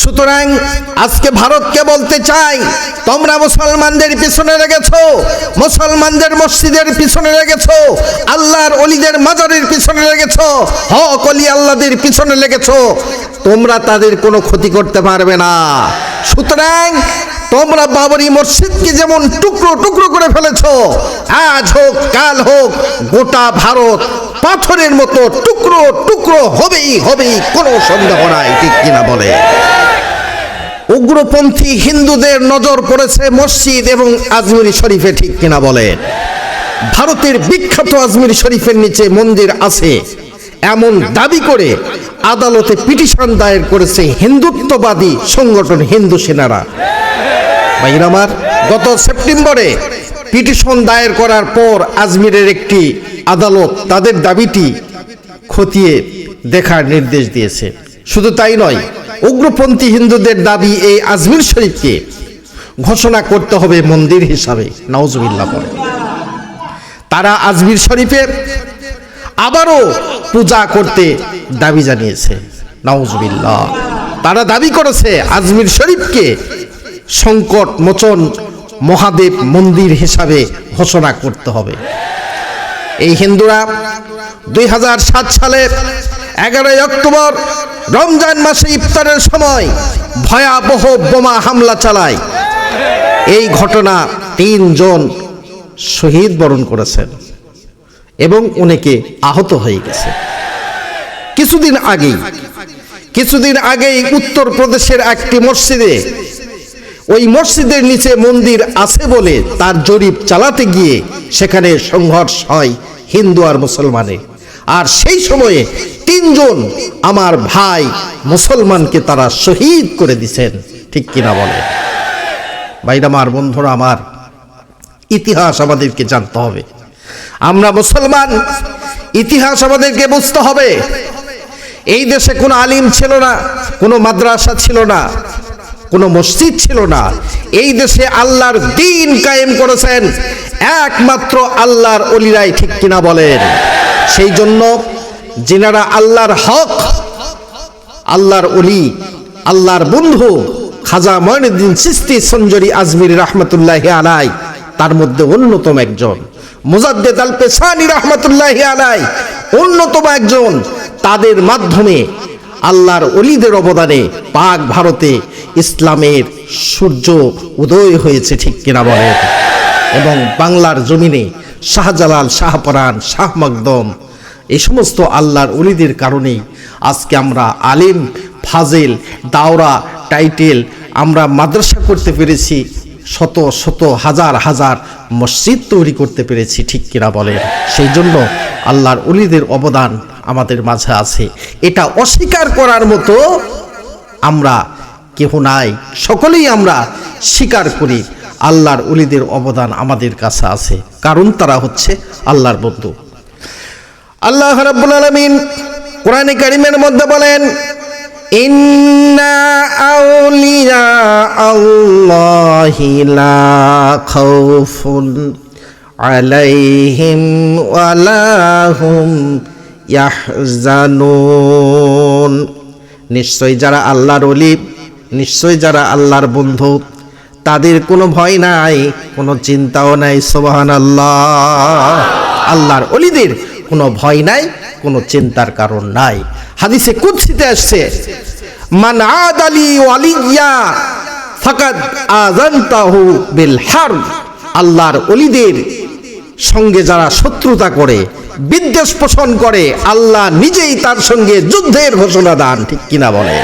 সুতরাং আজকে ভারতকে বলতে চাই, তোমরা মুসলমানদের পিছনে লেগেছো, মুসলমানদের মসজিদের পিছনে লেগেছো, আল্লাহর অলিদের মাজারের পিছনে লেগেছো, হক অলি আল্লাহদের পিছনে লেগেছো, তোমরা তাদের কোনো ক্ষতি করতে পারবে না। সুতরাং তোমরা বাবরি মসজিদকে যেমন টুকরো টুকরো করে ফেলেছো, আজ হোক, কাল হোক, গোটা ভারত পাথরের মতো টুকরো টুকরো হবেই হবেই, কোনো সন্দেহ নাই, ঠিক কিনা বলে। উগ্রপন্থী হিন্দুদের নজর পড়েছে মসজিদ এবং আজমিরি শরীফে, ঠিক কিনা বলে? ভারতের বিখ্যাত আজমির শরীফের নিচে মন্দির আছে। এমন দাবি করে আদালতে পিটিশন দায়ের করেছে হিন্দুত্ববাদী সংগঠন হিন্দু সেনারা। ভাইর আমার, গত সেপ্টেম্বরে পিটিশন দায়ের করার পর আজমিরের একটি আদালত তাদের দাবিটি খতিয়ে দেখার নির্দেশ দিয়েছে। শুধু তাই নয় উগ্রপন্থী হিন্দুদের দাবি এই আজমির শরীফকে ঘোষণা করতে হবে মন্দির হিসাবে। নওজবিল্লা পরে। তারা আজমির শরীফে আবারও পূজা করতে দাবি জানিয়েছে। নাউজবিল্লাহ। তারা দাবি করেছে আজমির শরীফকে সংকট, মোচন, মহাদেব মন্দির হিসাবে ঘোষণা করতে হবে। এই হিন্দুরা দুই সালের এগারোই অক্টোবর রমজান মাসে ইফতারের সময় ভয়াবহ বোমা হামলা চালায়। এই ঘটনা তিনজন শহীদ বরণ করেছেন এবং অনেকে আহত হয়ে গেছে। কিছুদিন আগেই কিছুদিন আগেই উত্তরপ্রদেশের একটি মসজিদে, ওই মসজিদের নিচে মন্দির আছে বলে তার জরিপ চালাতে গিয়ে সেখানে সংঘর্ষ হয় হিন্দু আর মুসলমানের। আর সেই সময়ে তিনজন আমার ভাই মুসলমানকে তারা শহীদ করে দিছেন। ঠিক কিনা বলে? ভাইরা আমার, বন্ধুরা আমার, ইতিহাস আমাদেরকে জানতে হবে। আমরা মুসলমান, ইতিহাস আমাদেরকে বুঝতে হবে। এই দেশে কোনো আলিম ছিল না, কোনো মাদ্রাসা ছিল না, কোনো মসজিদ ছিল না। এই দেশে আল্লাহর দিন কায়েম করেছেন, একমাত্র আল্লাহর অলিরাই, ঠিক কিনা বলেন? সেই জন্য যিনারা আল্লাহর হক, আল্লাহর অলি আল্লাহর বন্ধু, খাজা ময়নুদ্দিন সিস্তি সঞ্জরি আজমির রহমতুল্লাহ আলাই তার মধ্যে অন্যতম একজন। মুজাদ্দেদ আল পেসানি রহমতুল্লাহ আলাই অন্যতম একজন। তাদের মাধ্যমে আল্লাহর অলিদের অবদানে পাক ভারতে ইসলামের সূর্য উদয় হয়েছে, ঠিক কিনা বলেন? এবং বাংলার জমিনে শাহজালাল শাহপরান শাহ মকদম এই সমস্ত আল্লাহর অলিদের কারণেই আজকে আমরা আলিম, ফাজেল, দাওরা, টাইটেল আমরা মাদ্রাসা করতে পেরেছি, শত শত, হাজার হাজার মসজিদ তৈরি করতে পেরেছি, ঠিক কিনা বলেন? সেই জন্য আল্লাহর অলিদের অবদান আমাদের মাঝে আছে। এটা অস্বীকার করার মতো আমরা কেহ নাই। সকলেই আমরা স্বীকার করি, আল্লাহর অলিদের অবদান আমাদের কাছে আছে। কারণ তারা হচ্ছে আল্লাহর বন্ধু। আল্লাহ রাব্বুল আলামিন কোরআনে কারিমের মধ্যে বলেন, ইন্না আউলিয়া আল্লাহি লা খাউফুন আলাইহিম ওয়ালা হুম ইয়াহজানুন। নিশ্চয় যারা আল্লাহর অলি নিশ্চয় যারা আল্লাহর বন্ধু, তাদের কোনো ভয় নাই, কোনো চিন্তাও নাই সোবাহান আল্লাহ আল্লাহর অলিদের কোনো ভয় নাই, কোনো চিন্তার কারণ নাই। হাদিসে কুৎসিতে আসছে, মান আদালি ওয়ালিয়া ফাকাদ আযানতাহু বিল হারব। আল্লাহর অলিদের সঙ্গে যারা শত্রুতা করে, বিদ্বেষ পোষণ করে, আল্লাহ নিজেই তার সঙ্গে যুদ্ধের ঘোষণা দান, ঠিক কিনা বলে